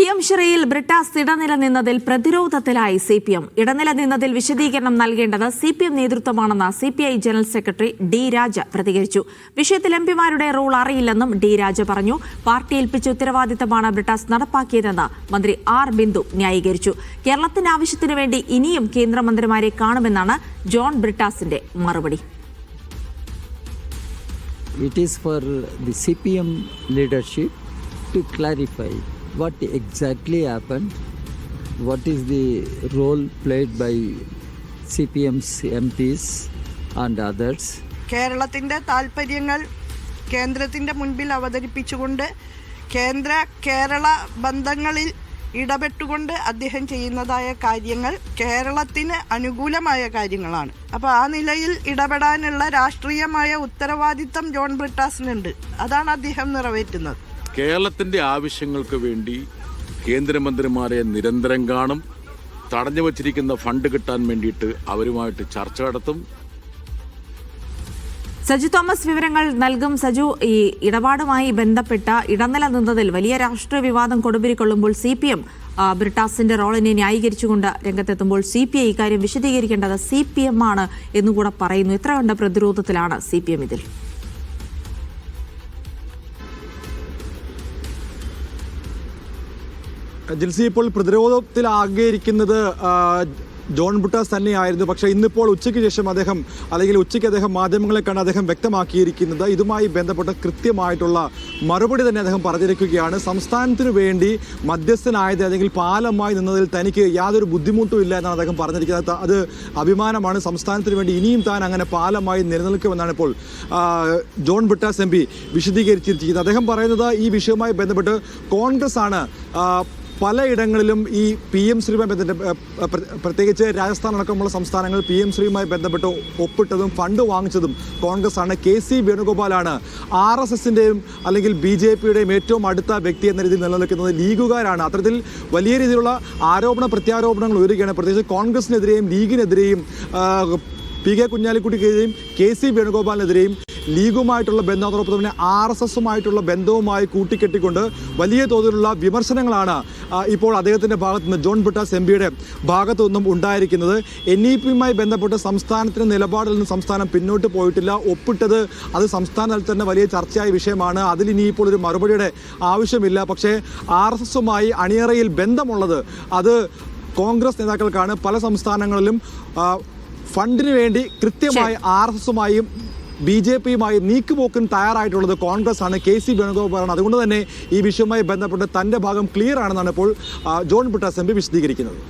P M ഷിറയിൽ ബ്രിട്ടാസ് ഇടനില നിന്നതിൽ പ്രതിരോധത്തിലായി സി പി എം. ഇടനില നിന്നതിൽ വിശദീകരണം നൽകേണ്ടത് C P M നേതൃത്വമാണെന്ന് C P I general secretary D Raja പ്രതികരിച്ചു. വിഷയത്തിൽ എം പിമാരുടെ റോൾ അറിയില്ലെന്നും ഡി രാജ പറഞ്ഞു. പാർട്ടി ഏൽപ്പിച്ച ഉത്തരവാദിത്തമാണ് ബ്രിട്ടാസ് നടപ്പാക്കിയതെന്ന് മന്ത്രി ആർ ബിന്ദു ന്യായീകരിച്ചു. കേരളത്തിന്റെ ആവശ്യത്തിനു വേണ്ടി ഇനിയും കേന്ദ്രമന്ത്രിമാരെ കാണുമെന്നാണ് ജോൺ ബ്രിട്ടാസിന്റെ മറുപടി. It is for the CPM leadership to what exactly happened, what is the role played by CPM's MPs and others. കേരളത്തിന്റെ താല്പര്യങ്ങൾ കേന്ദ്രത്തിന്റെ മുൻപിൽ അവതരിപ്പിച്ചുകൊണ്ട് കേന്ദ്ര കേരള ബന്ധങ്ങളിൽ ഇടപെട്ടുകൊണ്ട് അദ്ദേഹം ചെയ്യുന്നതായ കാര്യങ്ങൾ കേരളത്തിന് അനുകൂലമായ കാര്യങ്ങളാണ്. അപ്പോൾ ആ നിലയിൽ ഇടപെടാനുള്ള രാഷ്ട്രീയമായ ഉത്തരവാദിത്തം ജോൺ ബ്രിട്ടാസിനുണ്ട്. അതാണ് അദ്ദേഹം നിറവേറ്റുന്നത്. കേരളത്തിന്റെ ആവശ്യങ്ങൾക്ക് വേണ്ടി കേന്ദ്രമന്ത്രിമാരെ നിരന്തരം കാണും. തടഞ്ഞു വച്ചിരിക്കുന്ന ഫണ്ട് കിട്ടാൻ വേണ്ടിയിട്ട് അവരുമായിട്ട് ചർച്ച നടത്തും. സജു തോമസ് വിവരങ്ങൾ നൽകും. സജു ഈ ഇടപാടുമായി ബന്ധപ്പെട്ട ഇടനില നിന്നതിൽ വലിയ രാഷ്ട്രീയ വിവാദം കൊടുമ്പിരിക്കൊള്ളുമ്പോൾ സി പി എം ബ്രിട്ടാസിന്റെ റോളിനെ ന്യായീകരിച്ചുകൊണ്ട് രംഗത്തെത്തുമ്പോൾ സി പി ഐ ഇക്കാര്യം വിശദീകരിക്കേണ്ടത് സി പി എം ആണ് എന്നുകൂടെ പറയുന്നു. എത്ര കണ്ട പ്രതിരോധത്തിലാണ് സി പി എം ഇതിൽ. ജിൽസി ഇപ്പോൾ പ്രതിരോധത്തിൽ ആഗ്രഹിക്കുന്നത് ജോൺ ബുട്ടാസ് തന്നെയായിരുന്നു. പക്ഷേ ഇന്നിപ്പോൾ ഉച്ചയ്ക്ക് ശേഷം അദ്ദേഹം അല്ലെങ്കിൽ ഉച്ചയ്ക്ക് അദ്ദേഹം മാധ്യമങ്ങളെ കണ്ട് അദ്ദേഹം വ്യക്തമാക്കിയിരിക്കുന്നത്. ഇതുമായി ബന്ധപ്പെട്ട കൃത്യമായിട്ടുള്ള മറുപടി തന്നെ അദ്ദേഹം പറഞ്ഞിരിക്കുകയാണ്. സംസ്ഥാനത്തിനു വേണ്ടി മധ്യസ്ഥനായത് അല്ലെങ്കിൽ പാലമായി നിന്നതിൽ തനിക്ക് യാതൊരു ബുദ്ധിമുട്ടും ഇല്ല എന്നാണ് അദ്ദേഹം പറഞ്ഞിരിക്കുന്നത്. അത് അഭിമാനമാണ്. സംസ്ഥാനത്തിന് വേണ്ടി ഇനിയും താൻ അങ്ങനെ പാലമായി നിലനിൽക്കുമെന്നാണ് ഇപ്പോൾ ജോൺ ബുട്ടാസ് എം പി വിശദീകരിച്ചിരിക്കുന്നത്. അദ്ദേഹം പറയുന്നത് ഈ വിഷയവുമായി ബന്ധപ്പെട്ട് കോൺഗ്രസ് ആണ് പലയിടങ്ങളിലും ഈ പി എം ശ്രീയുമായി ബന്ധപ്പെട്ട് പ്രത്യേകിച്ച് രാജസ്ഥാൻ അടക്കമുള്ള സംസ്ഥാനങ്ങൾ പി എം ശ്രീയുമായി ബന്ധപ്പെട്ട് ഒപ്പിട്ടതും ഫണ്ട് വാങ്ങിച്ചതും കോൺഗ്രസ് ആണ് കെ സി വേണുഗോപാലാണ് ആർ എസ് എസിന്റെയും അല്ലെങ്കിൽ ബി ജെ പിയുടെയും ഏറ്റവും അടുത്ത വ്യക്തി എന്ന രീതിയിൽ നിലനിൽക്കുന്നത്. ലീഗുകാരാണ്. അത്തരത്തിൽ വലിയ രീതിയിലുള്ള ആരോപണ പ്രത്യാരോപണങ്ങൾ ഉയരുകയാണ്. പ്രത്യേകിച്ച് കോൺഗ്രസിനെതിരെയും ലീഗിനെതിരെയും പി കെ കുഞ്ഞാലിക്കുട്ടിക്കെതിരെയും കെ സി വേണുഗോപാലിനെതിരെയും ലീഗുമായിട്ടുള്ള ബന്ധം അതോടൊപ്പം തന്നെ ആർ എസ് എസുമായിട്ടുള്ള ബന്ധവുമായി കൂട്ടിക്കെട്ടിക്കൊണ്ട് വലിയ തോതിലുള്ള വിമർശനങ്ങളാണ് ഇപ്പോൾ അദ്ദേഹത്തിന്റെ ഭാഗത്തു നിന്ന് ജോൺ ബ്രിട്ടാസ് എം പിയുടെ ഭാഗത്തു നിന്നും ഉണ്ടായിരിക്കുന്നത്. എൻ ഇ പിയുമായി ബന്ധപ്പെട്ട് സംസ്ഥാനത്തിന്റെ നിലപാടിൽ നിന്ന് സംസ്ഥാനം പിന്നോട്ട് പോയിട്ടില്ല. ഒപ്പിട്ടത് അത് സംസ്ഥാന തലത്തിൽ തന്നെ വലിയ ചർച്ചയായ വിഷയമാണ്. അതിലിനിയിപ്പോൾ ഒരു മറുപടിയുടെ ആവശ്യമില്ല. പക്ഷേ ആർ എസ് എസുമായി അണിയറയിൽ ബന്ധമുള്ളത് അത് കോൺഗ്രസ് നേതാക്കൾക്കാണ്. പല സംസ്ഥാനങ്ങളിലും ഫണ്ടിന് വേണ്ടി കൃത്യമായി ആർ എസ് എസുമായും ബി ജെ പിയുമായി നീക്കുപോക്കിന് തയ്യാറായിട്ടുള്ളത് കോൺഗ്രസ് ആണ് കെ സി വേണുഗോപാലാണ്. അതുകൊണ്ട് തന്നെ ഈ വിഷയവുമായി ബന്ധപ്പെട്ട് തന്റെ ഭാഗം ക്ലിയർ ആണെന്നാണ് ഇപ്പോൾ ജോൺ പിട്ടാസ് എം പി വിശദീകരിക്കുന്നത്.